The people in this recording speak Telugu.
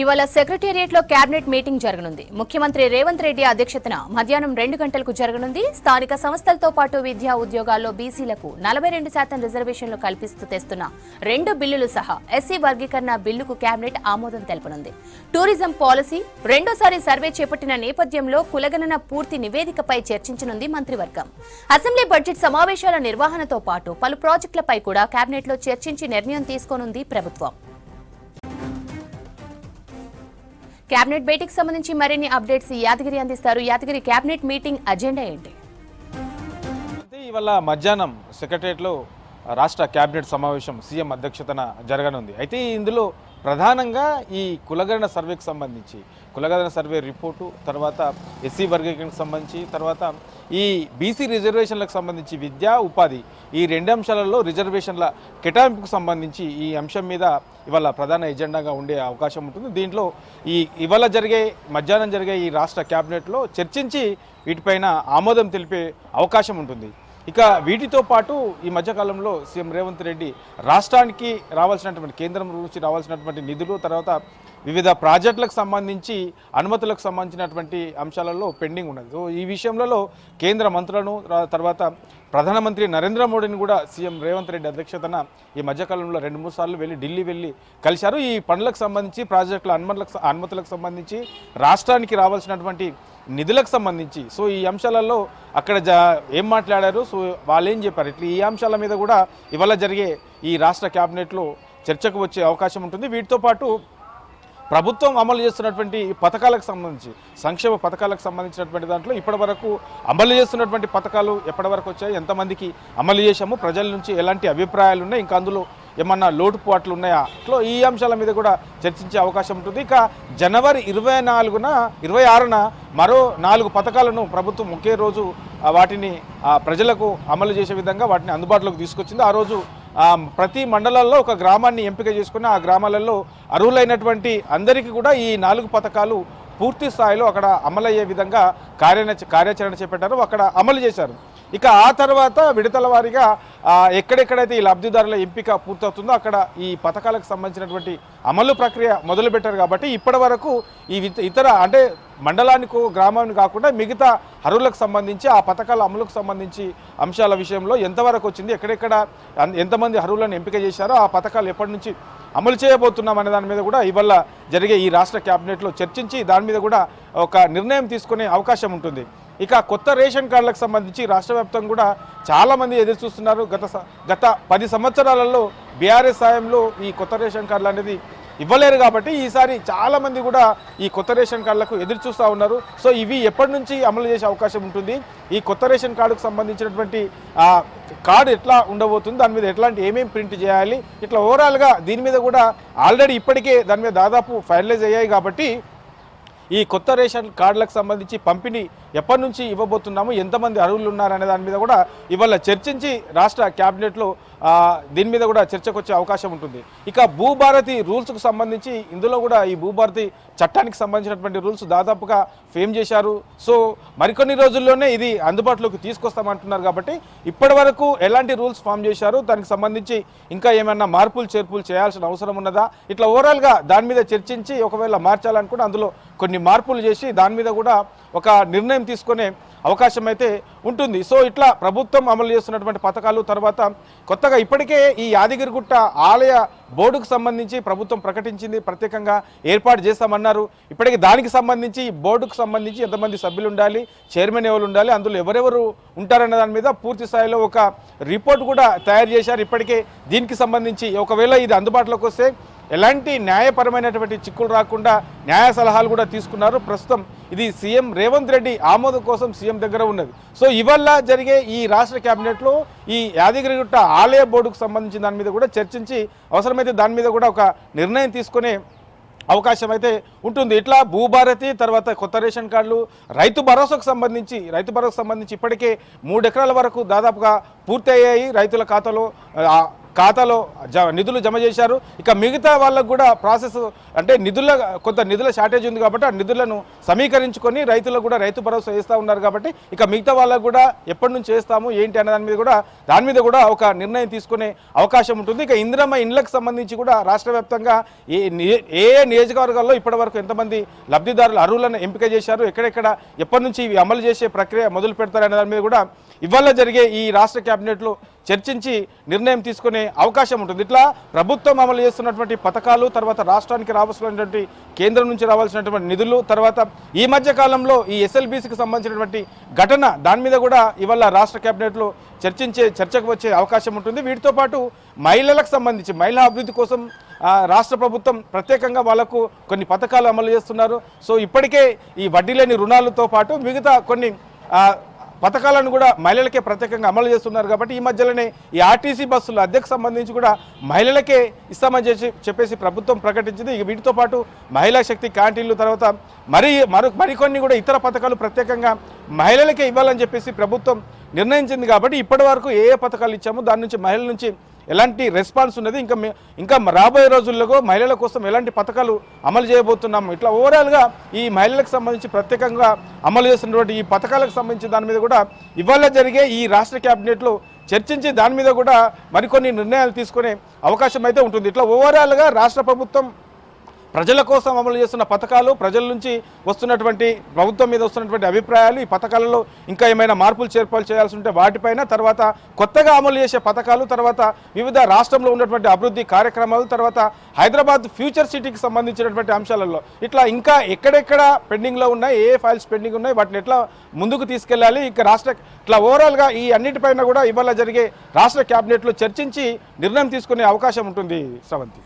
ఇవాళ సెక్రటేరియట్లో కేబినెట్ మీటింగ్ జరగనుంది. ముఖ్యమంత్రి రేవంత్ రెడ్డి అధ్యక్షతన మధ్యాహ్నం రెండు గంటలకు జరగనుంది. స్థానిక సంస్థలతో పాటు విద్యా ఉద్యోగాల్లో బీసీలకు నలభై రెండు శాతం రిజర్వేషన్లు కల్పిస్తూ తెస్తున్న రెండు బిల్లులు సహా ఎస్సీ వర్గీకరణ బిల్లుకు కేబినెట్ ఆమోదం తెలపనుంది. టూరిజం పాలసీ రెండోసారి సర్వే చేపట్టిన నేపథ్యంలో కులగణన పూర్తి నివేదికపై చర్చించనుంది మంత్రివర్గం. అసెంబ్లీ బడ్జెట్ సమావేశాల నిర్వహణతో పాటు పలు ప్రాజెక్టులపై కూడా కేబినెట్లో చర్చించి నిర్ణయం తీసుకోనుంది ప్రభుత్వం. కేబినెట్ భేటీకి సంబంధించి మరిన్ని అప్డేట్స్ యాదగిరి అందిస్తారు. యాదగిరి కేబినెట్ మీటింగ్ అజెండా ఏంటి? ఇవాళ మధ్యాహ్నం సెక్రటరియట్లో రాష్ట్ర కేబినెట్ సమావేశం సీఎం అధ్యక్షతన జరగనుంది. అయితే ఇందులో ప్రధానంగా ఈ కులగణన సర్వేకి సంబంధించి కులగణన సర్వే రిపోర్టు తర్వాత ఎస్సీ వర్గీకరణకు సంబంధించి తర్వాత ఈ బీసీ రిజర్వేషన్లకు సంబంధించి విద్యా ఉపాధి ఈ రెండు అంశాలలో రిజర్వేషన్ల కేటాయింపుకు సంబంధించి ఈ అంశం మీద ఇవాళ ప్రధాన ఎజెండాగా ఉండే అవకాశం ఉంటుంది. దీంట్లో ఈ ఇవాళ జరిగే మధ్యాహ్నం జరిగే ఈ రాష్ట్ర క్యాబినెట్లో చర్చించి వీటిపైన ఆమోదం తెలిపే అవకాశం ఉంటుంది. ఇక వీటితో పాటు ఈ మధ్యకాలంలో సీఎం రేవంత్ రెడ్డి రాష్ట్రానికి రావాల్సినటువంటి కేంద్రం నుంచి రావాల్సినటువంటి నిధులు తర్వాత వివిధ ప్రాజెక్టులకు సంబంధించి అనుమతులకు సంబంధించినటువంటి అంశాలలో పెండింగ్ ఉన్నది. సో ఈ విషయంలో కేంద్ర మంత్రులను తర్వాత ప్రధానమంత్రి నరేంద్ర మోడీని కూడా సీఎం రేవంత్ రెడ్డి అధ్యక్షతన ఈ మధ్యకాలంలో రెండు మూడు సార్లు వెళ్ళి ఢిల్లీ వెళ్ళి కలిశారు. ఈ పనులకు సంబంధించి ప్రాజెక్టుల అనుమతులకు అనుమతులకు సంబంధించి రాష్ట్రానికి రావాల్సినటువంటి నిధులకు సంబంధించి సో ఈ అంశాలలో అక్కడ జ ఏం మాట్లాడారు? సో వాళ్ళు ఏం చెప్పారు? ఇట్లా ఈ అంశాల మీద కూడా ఇవాళ జరిగే ఈ రాష్ట్ర క్యాబినెట్లో చర్చకు వచ్చే అవకాశం ఉంటుంది. వీటితో పాటు ప్రభుత్వం అమలు చేస్తున్నటువంటి పథకాలకు సంబంధించి సంక్షేమ పథకాలకు సంబంధించినటువంటి దాంట్లో ఇప్పటి వరకు అమలు చేస్తున్నటువంటి పథకాలు ఎప్పటి వరకు వచ్చాయి ఎంతమందికి అమలు చేశాము ప్రజల నుంచి ఎలాంటి అభిప్రాయాలు ఉన్నాయి ఇంకా అందులో ఏమన్నా లోటుపాట్లు ఉన్నాయా? అట్లా ఈ అంశాల మీద కూడా చర్చించే అవకాశం ఉంటుంది. ఇక జనవరి ఇరవై నాలుగున ఇరవై ఆరున మరో నాలుగు పథకాలను ప్రభుత్వం ఒకే రోజు వాటిని ప్రజలకు అమలు చేసే విధంగా వాటిని అందుబాటులోకి తీసుకొచ్చింది. ఆ రోజు ప్రతి మండలాల్లో ఒక గ్రామాన్ని ఎంపిక చేసుకుని ఆ గ్రామాలలో అర్హులైనటువంటి అందరికీ కూడా ఈ నాలుగు పథకాలు పూర్తి స్థాయిలో అక్కడ అమలయ్యే విధంగా కార్యాచ కార్యాచరణ చేపట్టారు అక్కడ అమలు చేశారు. ఇక ఆ తర్వాత విడతల వారీగా ఎక్కడెక్కడైతే ఈ లబ్ధిదారుల ఎంపిక పూర్తవుతుందో అక్కడ ఈ పథకాలకు సంబంధించినటువంటి అమలు ప్రక్రియ మొదలుపెట్టారు కాబట్టి ఇప్పటి వరకు ఈ ఇతర అంటే మండలానికి గ్రామానికి కాకుండా మిగతా అర్హులకు సంబంధించి ఆ పథకాల అమలుకు సంబంధించి అంశాల విషయంలో ఎంతవరకు వచ్చింది ఎక్కడెక్కడ ఎంతమంది అర్హులను ఎంపిక చేశారో ఆ పథకాలు ఎప్పటి నుంచి అమలు చేయబోతున్నాం అనే దాని మీద కూడా ఇవాళ జరిగే ఈ రాష్ట్ర క్యాబినెట్లో చర్చించి దాని మీద కూడా ఒక నిర్ణయం తీసుకునే అవకాశం ఉంటుంది. ఇక కొత్త రేషన్ కార్డులకు సంబంధించి రాష్ట్ర వ్యాప్తంగా కూడా చాలామంది ఎదురు చూస్తున్నారు. గత స- గత పది సంవత్సరాలలో బీఆర్ఎస్ సాయంలో ఈ కొత్త రేషన్ కార్డులు అనేది ఇవ్వలేరు కాబట్టి ఈసారి చాలామంది కూడా ఈ కొత్త రేషన్ కార్డులకు ఎదురు చూస్తూ ఉన్నారు. సో ఇవి ఎప్పటి నుంచి అమలు చేసే అవకాశం ఉంటుంది? ఈ కొత్త రేషన్ కార్డుకు సంబంధించినటువంటి కార్డు ఎట్లా ఉండబోతుంది? దాని మీద ఎట్లాంటి ఏమేమి ప్రింట్ చేయాలి? ఇట్లా ఓవరాల్గా దీని మీద కూడా ఆల్రెడీ ఇప్పటికే దాని మీద దాదాపు ఫైనలైజ్ అయ్యాయి కాబట్టి ఈ కొత్త రేషన్ కార్డులకు సంబంధించి పంపిణీ ఎప్పటి నుంచి ఇవ్వబోతున్నాము ఎంతమంది అర్హులు ఉన్నారనే దాని మీద కూడా ఇవాళ చర్చించి రాష్ట్ర క్యాబినెట్లో దీని మీద కూడా చర్చకు వచ్చే అవకాశం ఉంటుంది. ఇక భూభారతి రూల్స్కు సంబంధించి ఇందులో కూడా ఈ భూభారతి చట్టానికి సంబంధించినటువంటి రూల్స్ దాదాపుగా ఫేమ్ చేశారు. సో మరికొన్ని రోజుల్లోనే ఇది అందుబాటులోకి తీసుకొస్తామంటున్నారు కాబట్టి ఇప్పటి వరకు ఎలాంటి రూల్స్ ఫామ్ చేశారు దానికి సంబంధించి ఇంకా ఏమైనా మార్పులు చేర్పులు చేయాల్సిన అవసరం ఉన్నదా? ఇట్లా ఓవరాల్గా దాని మీద చర్చించి ఒకవేళ మార్చాలనుకుంటే అందులో కొన్ని మార్పులు చేసి దాని మీద కూడా ఒక నిర్ణయం తీసుకునే అవకాశం అయితే ఉంటుంది. సో ఇట్లా ప్రభుత్వం అమలు చేస్తున్నటువంటి పథకాలు తర్వాత కొత్తగా ఇప్పటికే ఈ యాదగిరిగుట్ట ఆలయ బోర్డుకు సంబంధించి ప్రభుత్వం ప్రకటించింది. ప్రత్యేకంగా ఏర్పాటు చేస్తామన్నారు. ఇప్పటికి దానికి సంబంధించి బోర్డుకు సంబంధించి ఎంతమంది సభ్యులు ఉండాలి చైర్మన్ ఎవరు ఉండాలి అందులో ఎవరెవరు ఉంటారన్న దాని మీద పూర్తి స్థాయిలో ఒక రిపోర్ట్ కూడా తయారు చేశారు. ఇప్పటికే దీనికి సంబంధించి ఒకవేళ ఇది అందుబాటులోకి వస్తే ఎలాంటి న్యాయపరమైనటువంటి చిక్కులు రాకుండా న్యాయ సలహాలు కూడా తీసుకున్నారు. ప్రస్తుతం ఇది సీఎం రేవంత్ రెడ్డి ఆమోదం కోసం సీఎం దగ్గర ఉన్నది. సో ఇవల్ల జరిగే ఈ రాష్ట్ర క్యాబినెట్లో ఈ యాదగిరిగుట్ట ఆలయ బోర్డుకు సంబంధించిన దాని మీద కూడా చర్చించి అవసరమైతే దాని మీద కూడా ఒక నిర్ణయం తీసుకునే అవకాశం అయితే ఉంటుంది. ఇట్లా భూభారతి తర్వాత కొత్త రేషన్ కార్డులు రైతు భరోసాకు సంబంధించి రైతు భరోసాకు సంబంధించి ఇప్పటికే మూడు ఎకరాల వరకు దాదాపుగా పూర్తి అయ్యాయి రైతుల ఖాతాలో ఖాతాలో జ నిధులు జమ చేశారు. ఇక మిగతా వాళ్ళకు కూడా ప్రాసెస్ అంటే నిధుల కొంత నిధుల షార్టేజ్ ఉంది కాబట్టి ఆ నిధులను సమీకరించుకొని రైతులకు కూడా రైతు భరోసా వేస్తూ ఉన్నారు కాబట్టి ఇక మిగతా వాళ్ళకు కూడా ఎప్పటి నుంచి చేస్తాము ఏంటి అనే దాని మీద కూడా దాని మీద కూడా ఒక నిర్ణయం తీసుకునే అవకాశం ఉంటుంది. ఇక ఇందిరమ్మ ఇండ్లకు సంబంధించి కూడా రాష్ట్ర వ్యాప్తంగా ఏ నియ- ఏ ఏ నియోజకవర్గాల్లో ఇప్పటివరకు ఎంతమంది లబ్ధిదారులు అర్హులను ఎంపిక చేశారు ఎక్కడెక్కడ ఎప్పటి నుంచి ఇవి అమలు చేసే ప్రక్రియ మొదలు పెడతారనే దాని మీద కూడా ఇవాళ జరిగే ఈ రాష్ట్ర కేబినెట్లో చర్చించి నిర్ణయం తీసుకునే అవకాశం ఉంటుంది. ఇట్లా ప్రభుత్వం అమలు చేస్తున్నటువంటి పథకాలు తర్వాత రాష్ట్రానికి రావాల్సినటువంటి కేంద్రం నుంచి రావాల్సినటువంటి నిధులు తర్వాత ఈ మధ్య కాలంలో ఈ ఎస్ఎల్బీసీకి సంబంధించినటువంటి ఘటన దాని మీద కూడా ఇవాళ రాష్ట్ర కేబినెట్లో చర్చించే చర్చకు వచ్చే అవకాశం ఉంటుంది. వీటితో పాటు మహిళలకు సంబంధించి మహిళా అభివృద్ధి కోసం రాష్ట్ర ప్రభుత్వం ప్రత్యేకంగా వాళ్ళకు కొన్ని పథకాలు అమలు చేస్తున్నారు. సో ఇప్పటికే ఈ వడ్డీ లేని రుణాలతో పాటు మిగతా కొన్ని పథకాలను కూడా మహిళలకే ప్రత్యేకంగా అమలు చేస్తున్నారు కాబట్టి ఈ మధ్యలోనే ఈ ఆర్టీసీ బస్సులు అద్దెకు సంబంధించి కూడా మహిళలకే ఇస్తామని చేసి చెప్పేసి ప్రభుత్వం ప్రకటించింది. ఇక వీటితో పాటు మహిళా శక్తి క్యాంటీన్లు తర్వాత మరి మరో మరికొన్ని కూడా ఇతర పథకాలు ప్రత్యేకంగా మహిళలకే ఇవ్వాలని చెప్పేసి ప్రభుత్వం నిర్ణయించింది కాబట్టి ఇప్పటి వరకు ఏ ఏ పథకాలు ఇచ్చామో దాని నుంచి మహిళల నుంచి ఎలాంటి రెస్పాన్స్ ఉన్నది? ఇంకా ఇంకా రాబోయే రోజుల్లో మహిళల కోసం ఎలాంటి పథకాలు అమలు చేయబోతున్నాము ఇట్లా ఓవరాల్గా ఈ మహిళలకు సంబంధించి ప్రత్యేకంగా అమలు చేస్తున్నటువంటి ఈ పథకాలకు సంబంధించి దాని మీద కూడా ఇవాళ జరిగే ఈ రాష్ట్ర క్యాబినెట్లో చర్చించి దాని మీద కూడా మరికొన్ని నిర్ణయాలు తీసుకునే అవకాశం అయితే ఉంటుంది. ఇట్లా ఓవరాల్గా రాష్ట్ర ప్రభుత్వం ప్రజల కోసం అమలు చేస్తున్న పథకాలు ప్రజల నుంచి వస్తున్నటువంటి ప్రభుత్వం మీద వస్తున్నటువంటి అభిప్రాయాలు ఈ పథకాలలో ఇంకా ఏమైనా మార్పులు చేర్పాలు చేయాల్సి ఉంటే వాటిపైన తర్వాత కొత్తగా అమలు చేసే పథకాలు తర్వాత వివిధ రాష్ట్రంలో ఉన్నటువంటి అభివృద్ధి కార్యక్రమాలు తర్వాత హైదరాబాద్ ఫ్యూచర్ సిటీకి సంబంధించినటువంటి అంశాలలో. ఇట్లా ఇంకా ఎక్కడెక్కడ పెండింగ్లో ఉన్నాయి ఏ ఫైల్స్ పెండింగ్ ఉన్నాయి వాటిని ఎట్లా ముందుకు తీసుకెళ్ళాలి ఇక రాష్ట్ర ఇట్లా ఓవరాల్గా ఈ అన్నిటిపైన కూడా ఇవాళ జరిగే రాష్ట్ర క్యాబినెట్లో చర్చించి నిర్ణయం తీసుకునే అవకాశం ఉంటుంది సవంతి